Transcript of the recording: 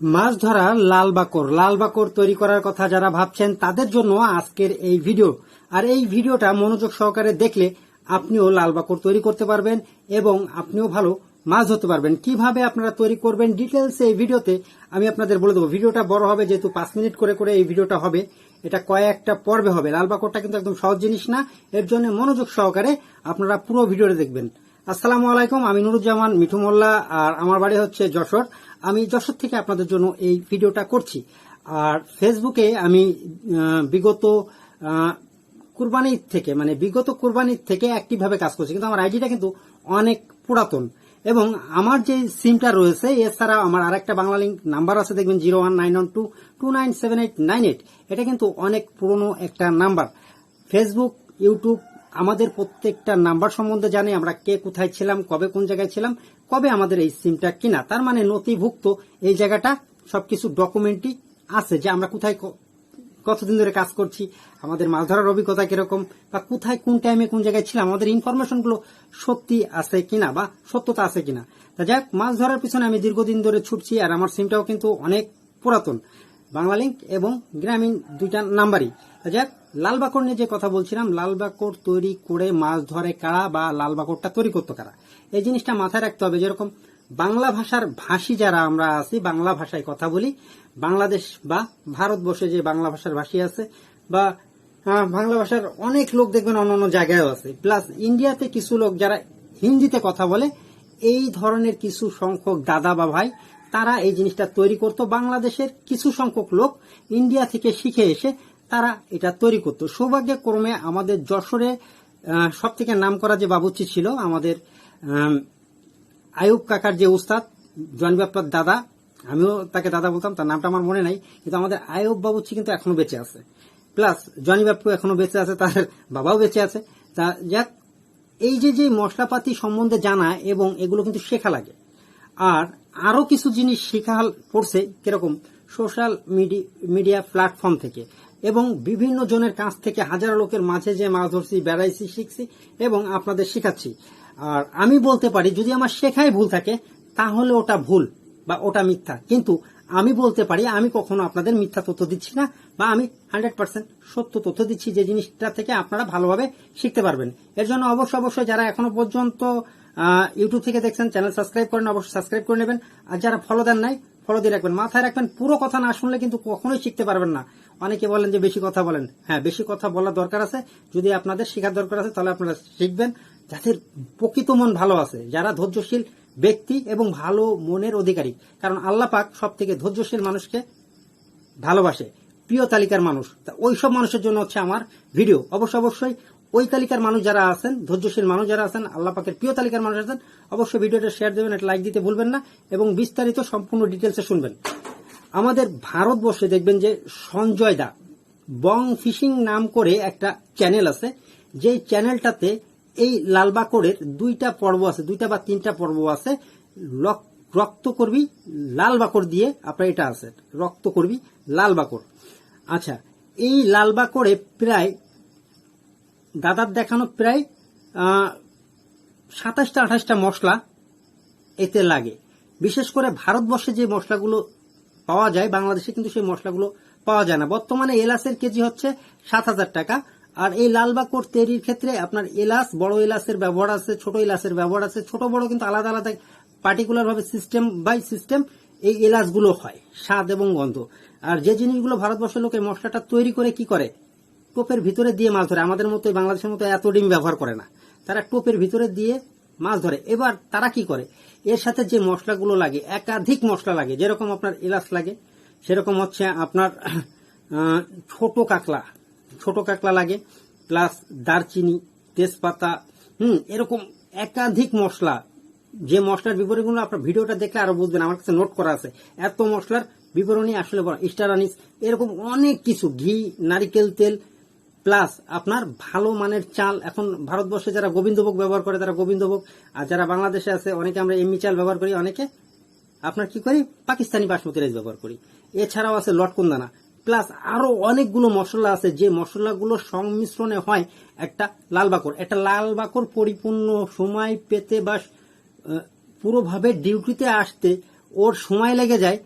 মাছ ধরার লাল বাকর। লাল বাকর তৈরি করার কথা যারা ভাবছেন, তাদের জন্য আজকের এই ভিডিও। আর এই ভিডিওটা মনোযোগ সহকারে দেখলে আপনিও লাল বাকর তৈরি করতে পারবেন এবং আপনিও ভালো মাছ ধরতে পারবেন। কীভাবে আপনারা তৈরি করবেন ডিটেলস এই ভিডিওতে আমি আপনাদের বলে দেবো। ভিডিওটা বড় হবে, যেহেতু পাঁচ মিনিট করে করে এই ভিডিওটা হবে, এটা কয়েকটা পর্বে হবে। লাল বাকরটা কিন্তু একদম সহজ জিনিস না, এর জন্য মনোযোগ সহকারে আপনারা পুরো ভিডিওটা দেখবেন। আসসালামু আলাইকুম আমি নুরুজ্জামান মিঠু মোল্লা আর আমার বাড়ি হচ্ছে যশোর। আমি যশোর থেকে আপনাদের জন্য এই ভিডিওটা করছি। আর ফেসবুকে আমি বিগত আহ, কুরবানির থেকে মানে বিগত কুরবানির থেকে অ্যাক্টিভ ভাবে কাজ করছি। কিন্তু আমার আইডিটা কিন্তু অনেক পুরাতন। এবং আমার যে সিমটা রয়েছে এছাড়া আমার আরেকটা বাংলা লিঙ্ক নাম্বার আছে দেখবেন zero one nine one two two nine seven eight nine eight এটা কিন্তু অনেক পুরনো একটা নাম্বার ফেসবুক ইউটিউব আমাদের প্রত্যেকটা নাম্বার সম্বন্ধে জানে আমরা কে কোথায় ছিলাম, কবে কোন জায়গায় ছিলাম, কবে আমাদের এই সিমটা কিনা। তার মানে নথিভুক্ত এই জায়গাটা সবকিছু ডকুমেন্টই আছে যে আমরা কোথায় কতদিন ধরে কাজ করছি, আমাদের মাছ ধরার অভিজ্ঞতা কীরকম, বা কোথায় কোন টাইমে কোন জায়গায় ছিলাম, আমাদের ইনফরমেশনগুলো সত্যি আছে কিনা বা সত্যতা আছে কিনা। তা যাক মাছ ধরার পিছনে আমি দীর্ঘদিন ধরে ছুটছি আর আমার সিমটাও কিন্তু অনেক পুরাতন। বাংলা লিঙ্ক এবং গ্রামীণ দুইটা নাম্বারই। যাক লাল বাকর নিয়ে যে কথা বলছিলাম লাল তৈরি করে মাছ ধরে কারা বা লাল বাকরটা তৈরি করতো কারা? এই জিনিসটা মাথায় রাখতে হবে, যেরকম বাংলা ভাষার ভাষী যারা আমরা আছি, বাংলা ভাষায় কথা বলি, বাংলাদেশ বা ভারতবর্ষে যে বাংলা ভাষার ভাষী আছে, বা বাংলা ভাষার অনেক লোক দেখবেন অন্য অন্য জায়গায়ও আছে। প্লাস ইন্ডিয়াতে কিছু লোক যারা হিন্দিতে কথা বলে, এই ধরনের কিছু সংখ্যক দাদা বা ভাই তারা এই জিনিসটা তৈরি করতো। বাংলাদেশের কিছু সংখ্যক লোক ইন্ডিয়া থেকে শিখে এসে তারা এটা তৈরি করতো। সৌভাগ্যক্রমে আমাদের যশোরে সব থেকে নাম করা যে বাবুচি ছিল আমাদের আম, আয়ুব কাকার যে উস্তাদ জন ব্যাপার দাদা আমিও তাকে দাদা বলতাম তার নামটা আমার মনে নাই কিন্তু আমাদের আয়ুব বাবুচি কিন্তু এখনও বেঁচে আছে। প্লাস জনি বাপু এখনও বেঁচে আছে তার বাবাও বেঁচে আছে। তা যাক এই যে যে মশলাপাতি সম্বন্ধে জানা এবং এগুলো কিন্তু শেখা লাগে। আর আরও কিছু জিনিস শেখা পড়ছে কীরকম? সোশ্যাল মিডিয়া প্ল্যাটফর্ম থেকে। এবং বিভিন্ন জনের কাছ থেকে হাজার লোকের মাঝে যে মাছ ধরছি, বেড়াইছি, শিখছি এবং আপনাদের শেখাচ্ছি। আর আমি বলতে পারি, যদি আমার শেখাই ভুল থাকে, তাহলে ওটা ভুল বা ওটা মিথ্যা। কিন্তু আমি বলতে পারি, আমি কখনো আপনাদের মিথ্যা তথ্য দিচ্ছি না, বা আমি হান্ড্রেড পার্সেন্ট সত্য তথ্য দিচ্ছি যে জিনিসটা থেকে আপনারা ভালোভাবে শিখতে পারবেন। এর জন্য অবশ্যই অবশ্যই যারা এখনও পর্যন্ত ইউটিউব থেকে দেখছেন, চ্যানেল সাবস্ক্রাইব করেন, অবশ্যই সাবস্ক্রাইব করে নেবেন। আর যারা ফলো দেন নাই ফলো দিয়ে রাখবেন। মাথায় রাখবেন, পুরো কথা না শুনলে কিন্তু কখনোই শিখতে পারবেন না। অনেকে বলেন যে বেশি কথা বলেন। হ্যাঁ বেশি কথা বলার দরকার আছে। যদি আপনাদের শেখার দরকার আছে, তাহলে আপনারা শিখবেন। যাদের প্রকৃত মন ভালো আছে, যারা ধৈর্যশীল ব্যক্তি এবং ভালো মনের অধিকারী। কারণ আল্লাহ পাক সব থেকে ধৈর্যশীল মানুষকে ভালোবাসে, প্রিয় তালিকার মানুষ। তা ওইসব মানুষের জন্য হচ্ছে আমার ভিডিও। অবশ্য অবশ্যই ওই তালিকার মানুষ যারা আছেন, ধৈর্যশীল মানুষ যারা আছেন, আল্লাহ পাকের প্রিয় তালিকার মানুষ আছেন, অবশ্যই ভিডিওটা শেয়ার দেবেন, একটা লাইক দিতে ভুলবেন না এবং বিস্তারিত সম্পূর্ণ ডিটেলসে শুনবেন। আমাদের ভারতবর্ষে দেখবেন যে সঞ্জয় দা, বং ফিশিং নাম করে একটা চ্যানেল আছে। যেই চ্যানেলটাতে এই লালবাকড়ের দুইটা পর্ব আছে, দুইটা বা তিনটা পর্ব আছে। রক্ত করবি লাল বাকর দিয়ে আপনার এটা আছে, রক্ত করবি লাল বাকর আচ্ছা এই লাল প্রায়, দাদার দেখানো প্রায় সাতাশটা, আঠাশটা মশলা এতে লাগে। বিশেষ করে ভারতবর্ষে যে মশলাগুলো পাওয়া যায়, বাংলাদেশে কিন্তু সেই মশলাগুলো পাওয়া যায় না। বর্তমানে এলাচের কেজি হচ্ছে সাত হাজার টাকা। আর এই লাল বাকর তৈরির ক্ষেত্রে আপনার এলাচ, বড় এলাচের ব্যবহার আছে, ছোট এলাচের ব্যবহার আছে, ছোট, বড় কিন্তু আলাদা আলাদা পার্টিকুলার ভাবে সিস্টেম বাই সিস্টেম এই এলাচগুলো হয়, স্বাদ এবং গন্ধ। আর যে জিনিসগুলো ভারতবর্ষের লোক মশলাটা তৈরি করে কি করে? টোপের ভিতরে দিয়ে মাছ ধরে। আমাদের মতো বাংলাদেশের মতো এত ডিম ব্যবহার করে না। তারা টোপের ভিতরে দিয়ে মাছ ধরে। এবার তারা কি করে? এর সাথে যে মশলাগুলো লাগে, একাধিক মশলা লাগে, যেরকম আপনার এলাচ লাগে, সেরকম হচ্ছে আপনার ছোট কাকলা ছোট কাকলা লাগে প্লাস দারচিনি, তেজপাতা, হুম, এরকম একাধিক মশলা। যে মশলার বিবরণীগুলো আপনার ভিডিওটা দেখলে আরও বুঝবেন, আমার কাছে নোট করা আছে। এত মশলার বিবরণী আসলে স্টার আনিস এরকম অনেক কিছু, ঘি, নারিকেল তেল প্লাস আপনার ভালো মানের চাল। এখন ভারতবর্ষে যারা গোবিন্দভোগ ব্যবহার করে, তারা গোবিন্দভোগ, আর যারা বাংলাদেশে আছে, অনেকে আমরা এমনি চাল ব্যবহার করি, অনেকে আপনার কি করি? পাকিস্তানি বাসমতি রাইস ব্যবহার করি। এছাড়াও আছে লটকন দানা। প্লাস আরও অনেকগুলো মশলা আছে, যে মশলাগুলো সংমিশ্রণে হয় একটা লাল বাকর। একটা লাল বাকর পরিপূর্ণ সময় পেতে বা পুরোভাবে ডিউটিতে আসতে ওর সময় লেগে যায়